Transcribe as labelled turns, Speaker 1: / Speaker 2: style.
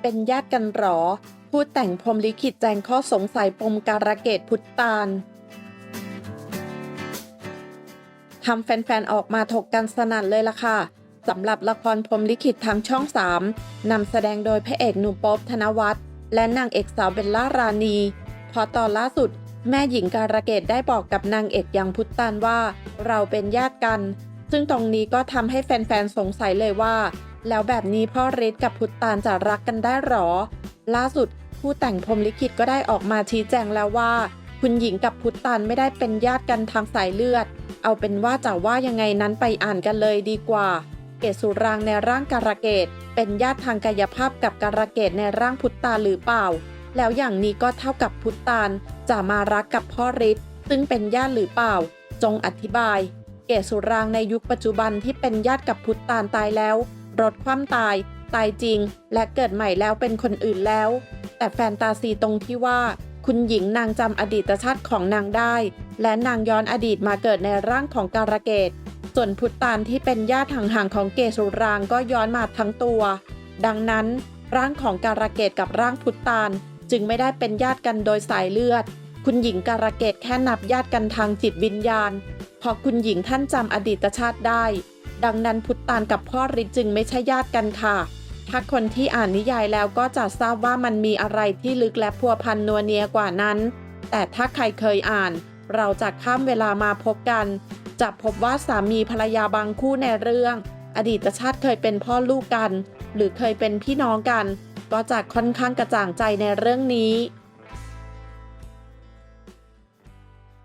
Speaker 1: เป็นญาติกันหรอ พูดแต่งพรมลิขิตแจงข้อสงสัยปมการะเกดพุทธตาลทำแฟนๆ ออกมาถกกันสนั่นเลยล่ะค่ะสำหรับละครพรมลิขิตทางช่อง 3นำแสดงโดยพระเอกหนุ่มป๊อบธนวัฒน์และนางเอกสาวเบลล่ารานีพอตอนล่าสุด แม่หญิงการะเกดได้บอกกับนางเอกยังพุทธตานว่า เราเป็นญาติกัน ซึ่งตรงนี้ก็ทำให้แฟนๆ สงสัยเลยว่า แล้วแบบนี้พ่อฤทธิ์กับพุทธานจะรักกันได้หรอ ล่าสุดผู้แต่งพรมลิขิตก็ได้ออกมาชี้แจงแล้วว่า คุณหญิงกับพุทธานไม่ได้เป็นญาติกันทางสายเลือด เอาเป็นว่าจะว่ายังไงนั้นไปอ่านกันเลยดีกว่า เกศสุรางในร่างการะเกดเป็นญาติทางกายภาพกับการะเกดในร่างพุทธานหรือเปล่า แล้วอย่างนี้ก็เท่ากับพุทธานจะมารักกับพ่อฤทธิ์ซึ่งเป็นญาติหรือเปล่า จงอธิบาย เกศสุรางในยุคปัจจุบันที่เป็นญาติกับพุทธตานตายแล้ว รถคว่ำตาย ตายจริง และเกิดใหม่แล้วเป็นคนอื่นแล้ว แต่แฟนตาซีตรงที่ว่า คุณหญิงนางจำอดีตชาติของนางได้ และนางย้อนอดีตมาเกิดในร่างของการะเกดส่วนพุทธานที่เป็นญาติห่างๆของเกสุรางก็ย้อนมาทั้งตัว ดังนั้น ร่างของการะเกดกับร่างพุทธานจึงไม่ได้เป็นญาติกันโดยสายเลือด คุณหญิงการะเกดแค่นับญาติกันทางจิตวิญญาณ พราะคุณหญิงท่านจำอดีตชาติได้ ดังนั้นพุทธานกับพ่อฤทธิ์จึงไม่ใช่ญาติกันค่ะ ถ้าคนที่อ่านนิยายแล้วก็จะทราบว่ามันมีอะไรที่ลึกและพัวพันนัวเนียกว่านั้น แต่ถ้าใครเคยอ่าน เราจะข้ามเวลามาพบกัน จะพบว่าสามีภรรยาบางคู่ในเรื่อง อดีตชาติเคยเป็นพ่อลูกกัน หรือเคยเป็นพี่น้องกัน ก็จะค่อนข้างกระจ่างใจในเรื่องนี้